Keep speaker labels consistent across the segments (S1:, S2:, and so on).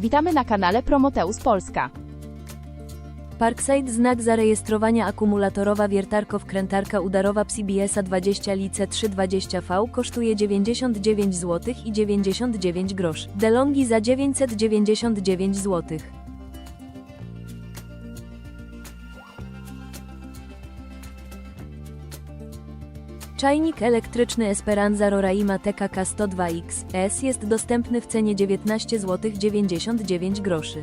S1: Witamy na kanale Promoteus Polska.
S2: Parkside znak zarejestrowania akumulatorowa wiertarko-wkrętarka udarowa PCBS-a 20 lice 320V kosztuje 99 zł i 99 groszy. DeLonghi za 999 zł. Czajnik elektryczny Esperanza Roraima TKK 102X S jest dostępny w cenie 19 zł 99 groszy.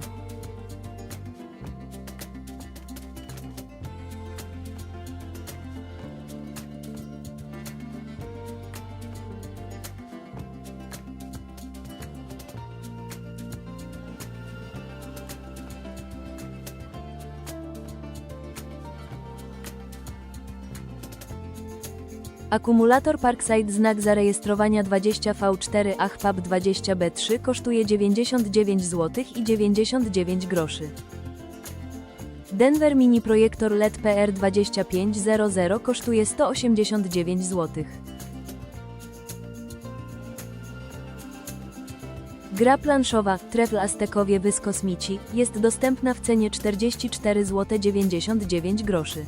S2: Akumulator Parkside znak zarejestrowania 20V4 AHPAP 20B3 kosztuje 99 zł i 99 groszy. Denver Mini Projektor LED PR2500 kosztuje 189 zł. Gra planszowa Trefl Aztekowie Wyskosmici jest dostępna w cenie 44 zł 99 groszy.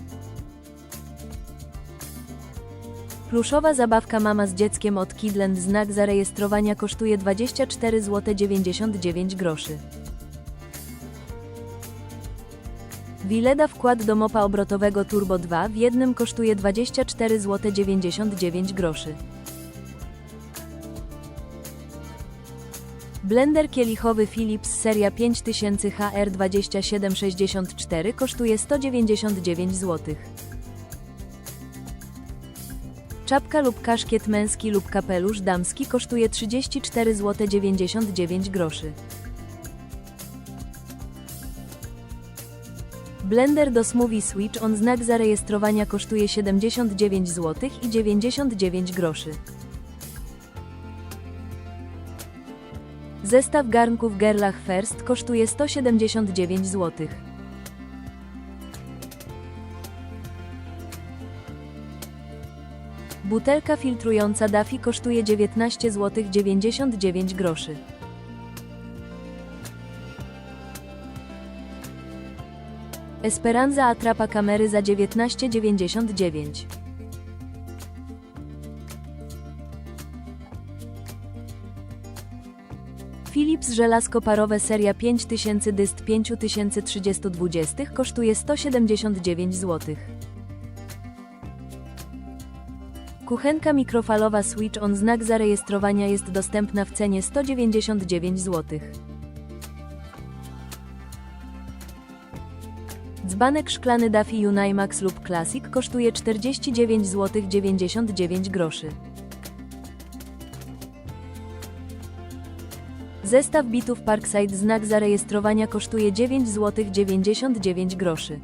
S2: Pluszowa zabawka mama z dzieckiem od Kidland znak zarejestrowania kosztuje 24 zł 99 groszy. Wileda wkład do mopa obrotowego Turbo 2 w jednym kosztuje 24 zł 99 groszy. Blender kielichowy Philips seria 5000 HR2764 kosztuje 199 zł. Czapka lub kaszkiet męski lub kapelusz damski kosztuje 34 zł 99 groszy. Blender do Smoothie Switch on znak zarejestrowania kosztuje 79 zł i 99 groszy. Zestaw garnków Gerlach First kosztuje 179 zł. Butelka filtrująca Daffy kosztuje 19 zł 99 groszy. Esperanza atrapa kamery za 19,99. Philips żelazko parowe seria 5000 dyst 5320 kosztuje 179 zł. Kuchenka mikrofalowa Switch on znak zarejestrowania jest dostępna w cenie 199 zł. Dzbanek szklany Daffy Unimax lub Classic kosztuje 49 zł 99 groszy. Zestaw bitów Parkside znak zarejestrowania kosztuje 9 zł 99 groszy.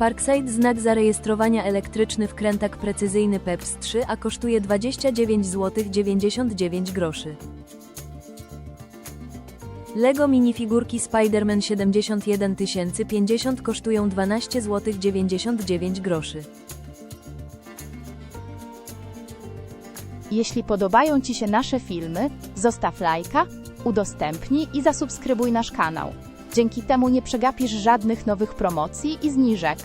S2: Parkside znak zarejestrowania elektryczny wkrętak precyzyjny PEPS 3, a kosztuje 29 zł 99 groszy. Lego minifigurki Spider-Man 71050 kosztują 12 zł 99 groszy.
S1: Jeśli podobają Ci się nasze filmy, zostaw lajka, udostępnij i zasubskrybuj nasz kanał. Dzięki temu nie przegapisz żadnych nowych promocji i zniżek.